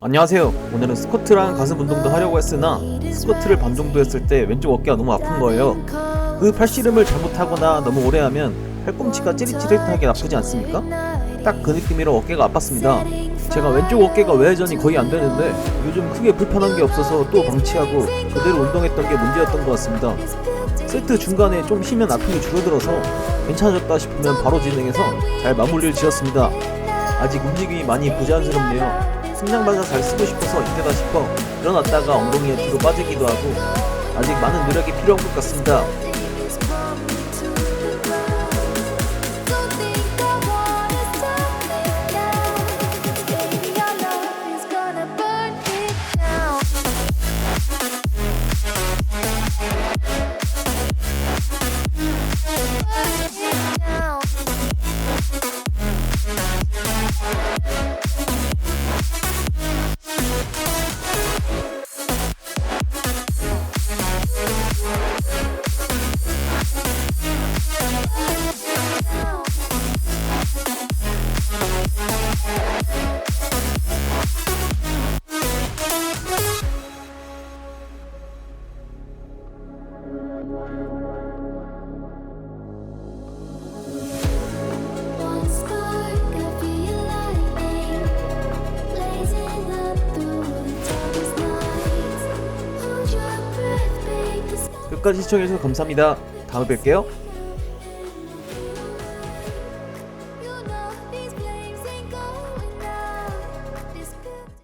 안녕하세요. 오늘은 스쿼트랑 가슴 운동도 하려고 했으나 스쿼트를 반 정도 했을 때 왼쪽 어깨가 너무 아픈 거예요. 그 팔씨름을 잘못하거나 너무 오래 하면 팔꿈치가 찌릿찌릿하게 아프지 않습니까? 딱 그 느낌으로 어깨가 아팠습니다. 제가 왼쪽 어깨가 외회전이 거의 안 되는데 요즘 크게 불편한 게 없어서 또 방치하고 그대로 운동했던 게 문제였던 것 같습니다. 세트 중간에 좀 쉬면 아픔이 줄어들어서 괜찮아졌다 싶으면 바로 진행해서 잘 마무리를 지었습니다. 아직 움직임이 많이 부자연스럽네요. 승량받아 잘 쓰고 싶어서 이때다 싶어 일어났다가 엉덩이에 뒤로 빠지기도 하고 아직 많은 노력이 필요한 것 같습니다. 끝까지 시청해주셔서 감사합니다. 다음에 뵐게요.